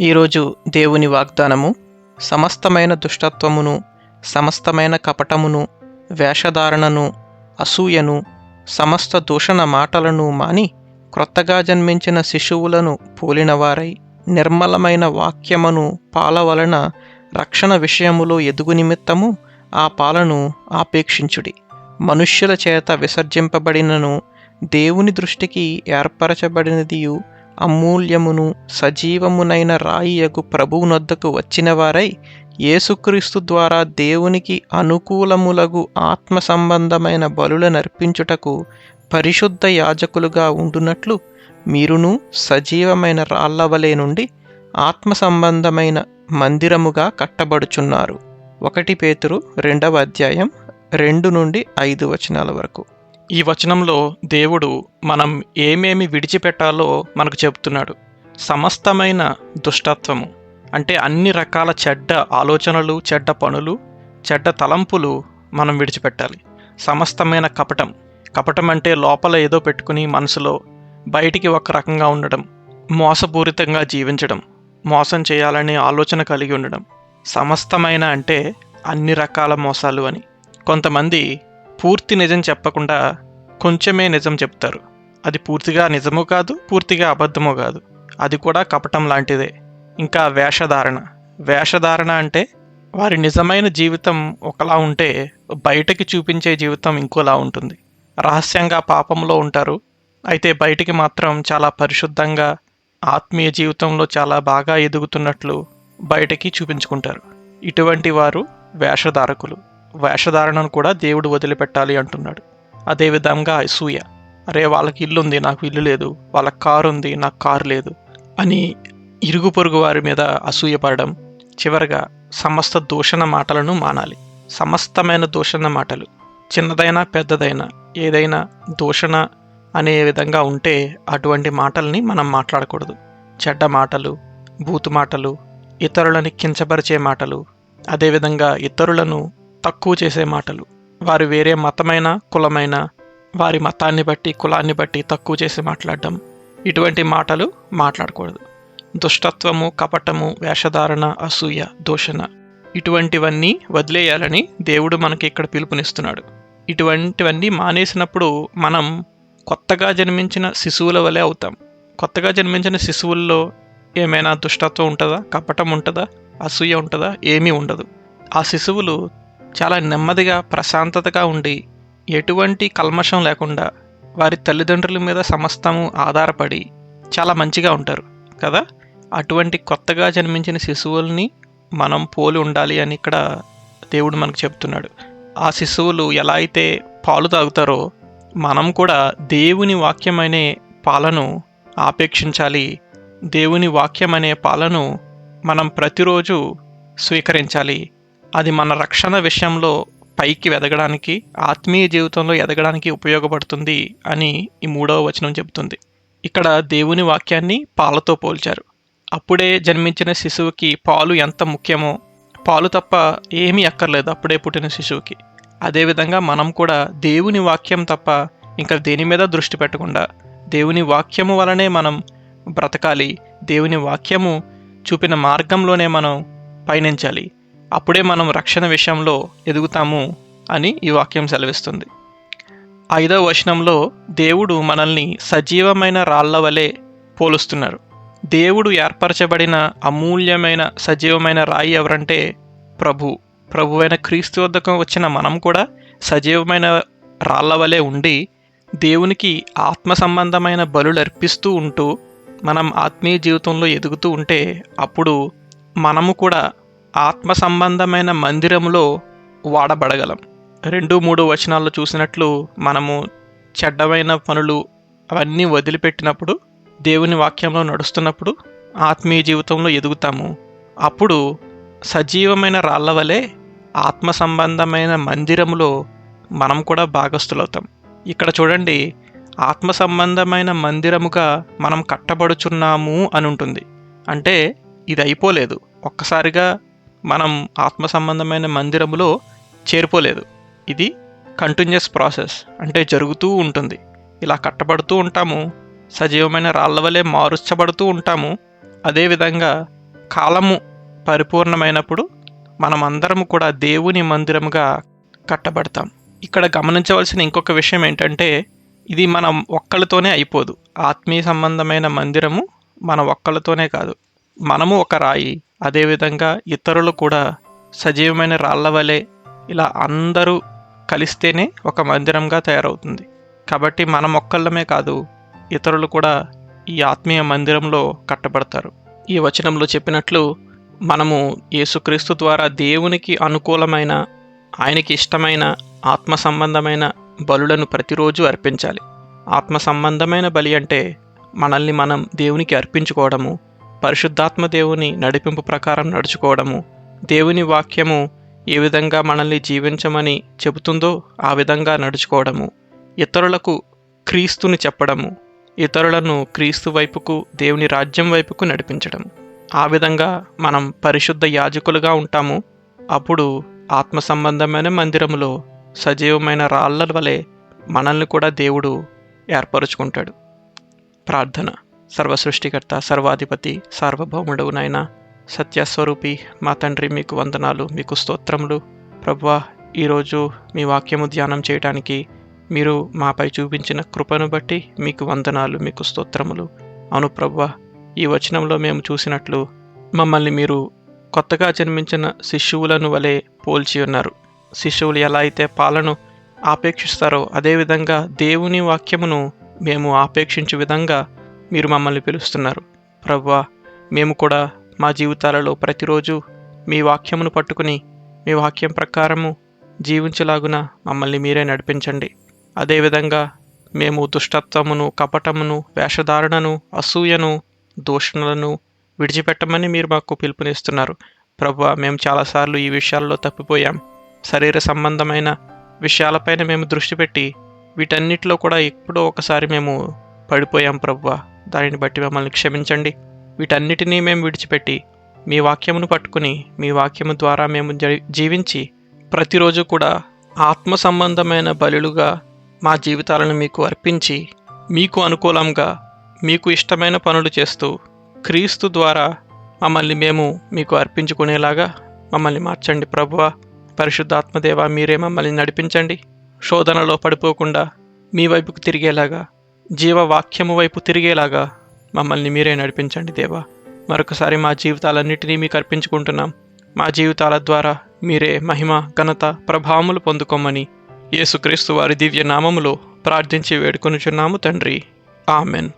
ఈరోజు దేవుని వాగ్దానము సమస్తమైన దుష్టత్వమును సమస్తమైన కపటమును వేషధారణను అసూయను సమస్త దూషణ మాటలను మాని క్రొత్తగా జన్మించిన శిశువులను పోలినవారై నిర్మలమైన వాక్యమును పాల వలన రక్షణ విషయములో ఎదుగు నిమిత్తము ఆ పాలను ఆపేక్షించుడి. మనుష్యుల చేత విసర్జింపబడినను దేవుని దృష్టికి ఏర్పరచబడినదియు అమూల్యమును సజీవమునైన రాయియకు ప్రభువునొద్దకు వచ్చిన వారై యేసుక్రీస్తు ద్వారా దేవునికి అనుకూలములగు ఆత్మ సంబంధమైన బలుల నర్పించుటకు పరిశుద్ధ యాజకులుగా ఉండునట్లు మీరును సజీవమైన రాళ్ళవలే నుండి ఆత్మ సంబంధమైన మందిరముగా కట్టబడుచున్నారు. ఒకటి పేతురు రెండవ అధ్యాయం రెండు నుండి ఐదు వచనాల వరకు. ఈ వచనంలో దేవుడు మనం ఏమేమి విడిచిపెట్టాలో మనకు చెబుతున్నాడు. సమస్తమైన దుష్టత్వము అంటే అన్ని రకాల చెడ్డ ఆలోచనలు చెడ్డ పనులు చెడ్డ తలంపులు మనం విడిచిపెట్టాలి. సమస్తమైన కపటం కపటం అంటే లోపల ఏదో పెట్టుకుని మనసులో బయటికి ఒక రకంగా ఉండడం మోసపూరితంగా జీవించడం మోసం చేయాలనే ఆలోచన కలిగి ఉండడం. సమస్తమైన అంటే అన్ని రకాల మోసాలు అని. కొంతమంది పూర్తి నిజం చెప్పకుండా కొంచెమే నిజం చెప్తారు. అది పూర్తిగా నిజము కాదు పూర్తిగా అబద్ధము కాదు. అది కూడా కపటం లాంటిదే. ఇంకా వేషధారణ. వేషధారణ అంటే వారి నిజమైన జీవితం ఒకలా ఉంటే బయటకి చూపించే జీవితం ఇంకోలా ఉంటుంది. రహస్యంగా పాపంలో ఉంటారు. అయితే బయటికి మాత్రం చాలా పరిశుద్ధంగా ఆత్మీయ జీవితంలో చాలా బాగా ఎదుగుతున్నట్లు బయటకి చూపించుకుంటారు. ఇటువంటి వారు వేషధారకులు. వేషధారణను కూడా దేవుడు వదిలిపెట్టాలి అంటున్నాడు. అదేవిధంగా అసూయ అరే వాళ్ళకి ఇల్లు ఉంది నాకు ఇల్లు లేదు వాళ్ళ కారు ఉంది నాకు కారు లేదు అని ఇరుగు పొరుగు వారి మీద అసూయపడడం చివరగా సమస్త దూషణ మాటలను మానాలి. సమస్తమైన దూషణ మాటలు చిన్నదైనా పెద్దదైనా ఏదైనా దూషణ అనే విధంగా ఉంటే అటువంటి మాటల్ని మనం మాట్లాడకూడదు. చెడ్డ మాటలు బూతు మాటలు ఇతరులని కించపరిచే మాటలు అదేవిధంగా ఇతరులను తక్కువ చేసే మాటలు. వారు వేరే మతమైన కులమైన వారి మతాన్ని బట్టి కులాన్ని బట్టి తక్కువ చేసి మాట్లాడడం. ఇటువంటి మాటలు మాట్లాడకూడదు. దుష్టత్వము కపటము వేషధారణ అసూయ దూషణ ఇటువంటివన్నీ వదిలేయాలని దేవుడు మనకి ఇక్కడ పిలుపునిస్తున్నాడు. ఇటువంటివన్నీ మానేసినప్పుడు మనం కొత్తగా జన్మించిన శిశువుల వలె అవుతాం. కొత్తగా జన్మించిన శిశువుల్లో ఏమైనా దుష్టత్వం ఉంటుందా కపటం ఉంటుందా అసూయ ఉంటుందా ఏమీ ఉండదు. ఆ శిశువులు చాలా నెమ్మదిగా ప్రశాంతతగా ఉండి ఎటువంటి కల్మషం లేకుండా వారి తల్లిదండ్రుల మీద సమస్తము ఆధారపడి చాలా మంచిగా ఉంటారు కదా? అటువంటి కొత్తగా జన్మించిన శిశువుల్ని మనం పోలి ఉండాలి అని ఇక్కడ దేవుడు మనకు చెప్తున్నాడు. ఆ శిశువులు ఎలా అయితే పాలు తాగుతారో మనం కూడా దేవుని వాక్యమనే పాలను ఆపేక్షించాలి. దేవుని వాక్యం అనే పాలను మనం ప్రతిరోజు స్వీకరించాలి. అది మన రక్షణ విషయంలో పైకి ఎదగడానికి ఆత్మీయ జీవితంలో ఎదగడానికి ఉపయోగపడుతుంది అని ఈ మూడవ వచనం చెబుతుంది. ఇక్కడ దేవుని వాక్యాన్ని పాలతో పోల్చారు. అప్పుడే జన్మించిన శిశువుకి పాలు ఎంత ముఖ్యమో పాలు తప్ప ఏమీ అక్కర్లేదు అప్పుడే పుట్టిన శిశువుకి. అదేవిధంగా మనం కూడా దేవుని వాక్యం తప్ప ఇంకా దేని మీద దృష్టి పెట్టకుండా దేవుని వాక్యము వలనే మనం బ్రతకాలి దేవుని వాక్యము చూపిన మార్గంలోనే మనం పయనించాలి అప్పుడే మనం రక్షణ విషయంలో ఎదుగుతాము అని ఈ వాక్యం సెలవిస్తుంది. ఐదవ వచనంలో దేవుడు మనల్ని సజీవమైన రాళ్ళ వలె పోలుస్తున్నారు. దేవుడు ఏర్పరచబడిన అమూల్యమైన సజీవమైన రాయి ఎవరంటే ప్రభు. ప్రభువైన క్రీస్తు వద్దకు వచ్చిన మనం కూడా సజీవమైన రాళ్ళ వలె ఉండి దేవునికి ఆత్మ సంబంధమైన బలులు అర్పిస్తూ ఉంటూ మనం ఆత్మీయ జీవితంలో ఎదుగుతూ ఉంటే అప్పుడు మనము కూడా ఆత్మ సంబంధమైన మందిరంలో వాడబడగలం. రెండు మూడు వచనాల్లో చూసినట్లు మనము చెడ్డమైన పనులు అవన్నీ వదిలిపెట్టినప్పుడు దేవుని వాక్యంలో నడుస్తున్నప్పుడు ఆత్మీయ జీవితంలో ఎదుగుతాము. అప్పుడు సజీవమైన రాళ్ళ వలె ఆత్మ సంబంధమైన మందిరములో మనం కూడా భాగస్థులవుతాం. ఇక్కడ చూడండి ఆత్మ సంబంధమైన మందిరముగా మనం కట్టబడుచున్నాము అని ఉంటుంది అంటే ఇది అయిపోలేదు. ఒక్కసారిగా మనం ఆత్మ సంబంధమైన మందిరములో చేరిపోలేదు ఇది కంటిన్యూస్ ప్రాసెస్ అంటే జరుగుతూ ఉంటుంది. ఇలా కట్టబడుతూ ఉంటాము సజీవమైన రాళ్ళ వలె మారుచ్చబడుతూ ఉంటాము. అదేవిధంగా కాలము పరిపూర్ణమైనప్పుడు మనమందరము కూడా దేవుని మందిరముగా కట్టబడతాం. ఇక్కడ గమనించవలసిన ఇంకొక విషయం ఏంటంటే ఇది మనం ఒక్కళ్ళతోనే అయిపోదు. ఆత్మీయ సంబంధమైన మందిరము మన ఒక్కళ్ళతోనే కాదు. మనము ఒక రాయి అదేవిధంగా ఇతరులు కూడా సజీవమైన రాళ్ళ వలె ఇలా అందరూ కలిస్తేనే ఒక మందిరంగా తయారవుతుంది. కాబట్టి మనం ఒక్కళ్ళమే కాదు ఇతరులు కూడా ఈ ఆత్మీయ మందిరంలో కట్టబడతారు. ఈ వచనంలో చెప్పినట్లు మనము యేసుక్రీస్తు ద్వారా దేవునికి అనుకూలమైన ఆయనకి ఇష్టమైన ఆత్మ సంబంధమైన బలులను ప్రతిరోజు అర్పించాలి. ఆత్మ సంబంధమైన బలి అంటే మనల్ని మనం దేవునికి అర్పించుకోవడము పరిశుద్ధాత్మ దేవుని నడిపింపు ప్రకారం నడుచుకోవడము. దేవుని వాక్యము ఏ విధంగా మనల్ని జీవించమని చెబుతుందో ఆ విధంగా నడుచుకోవడము. ఇతరులకు క్రీస్తుని చెప్పడము. ఇతరులను క్రీస్తు వైపుకు దేవుని రాజ్యం వైపుకు నడిపించడం. ఆ విధంగా మనం పరిశుద్ధ యాజకులుగా ఉంటాము. అప్పుడు ఆత్మ సంబంధమైన మందిరములో సజీవమైన రాళ్ళ వలె మనల్ని కూడా దేవుడు ఏర్పరుచుకుంటాడు. ప్రార్థన. సర్వసృష్టికర్త సర్వాధిపతి సార్వభౌముడవు నాయన. సత్యస్వరూపి మా తండ్రి మీకు వందనాలు మీకు స్తోత్రములు. ప్రభువా ఈరోజు మీ వాక్యము ధ్యానం చేయడానికి మీరు మాపై చూపించిన కృపను బట్టి మీకు వందనాలు మీకు స్తోత్రములు. అవును ప్రభువా ఈ వచనంలో మేము చూసినట్లు మమ్మల్ని మీరు కొత్తగా జన్మించిన శిశువులను వలె పోల్చి ఉన్నారు. శిశువులు ఎలా అయితే పాలను ఆపేక్షిస్తారో అదేవిధంగా దేవుని వాక్యమును మేము ఆపేక్షించే విధంగా మీరు మమ్మల్ని పిలుస్తున్నారు. ప్రవ్వా మేము కూడా మా జీవితాలలో ప్రతిరోజు మీ వాక్యమును పట్టుకుని మీ వాక్యం ప్రకారము జీవించలాగున మమ్మల్ని మీరే నడిపించండి. అదేవిధంగా మేము దుష్టత్వమును కపటమును వేషధారణను అసూయను దూషణలను విడిచిపెట్టమని మీరు మాకు పిలుపునిస్తున్నారు. ప్రభు మేము చాలాసార్లు ఈ విషయాల్లో తప్పిపోయాం. శరీర సంబంధమైన విషయాలపైన మేము దృష్టి పెట్టి వీటన్నిటిలో కూడా ఎప్పుడో ఒకసారి మేము పడిపోయాం ప్రభువా దానిని బట్టి మమ్మల్ని క్షమించండి. వీటన్నిటినీ మేము విడిచిపెట్టి మీ వాక్యమును పట్టుకుని మీ వాక్యము ద్వారా మేము జీవించి ప్రతిరోజు కూడా ఆత్మ సంబంధమైన బలులుగా మా జీవితాలను మీకు అర్పించి మీకు అనుకూలంగా మీకు ఇష్టమైన పనులు చేస్తూ క్రీస్తు ద్వారా మమ్మల్ని మేము మీకు అర్పించుకునేలాగా మమ్మల్ని మార్చండి ప్రభువ. పరిశుద్ధాత్మదేవ మీరే మమ్మల్ని నడిపించండి. శోధనలో పడిపోకుండా మీ వైపుకు తిరిగేలాగా జీవవాక్యము వైపు తిరిగేలాగా మమ్మల్ని మీరే నడిపించండి దేవా. మరొకసారి మా జీవితాలన్నిటినీ మీకు అర్పించుకుంటున్నాం. మా జీవితాల ద్వారా మీరే మహిమ ఘనత ప్రభావములు పొందుకోమని యేసుక్రీస్తు వారి దివ్య నామములో ప్రార్థించి వేడుకొనుచున్నాము తండ్రి. ఆమెన్.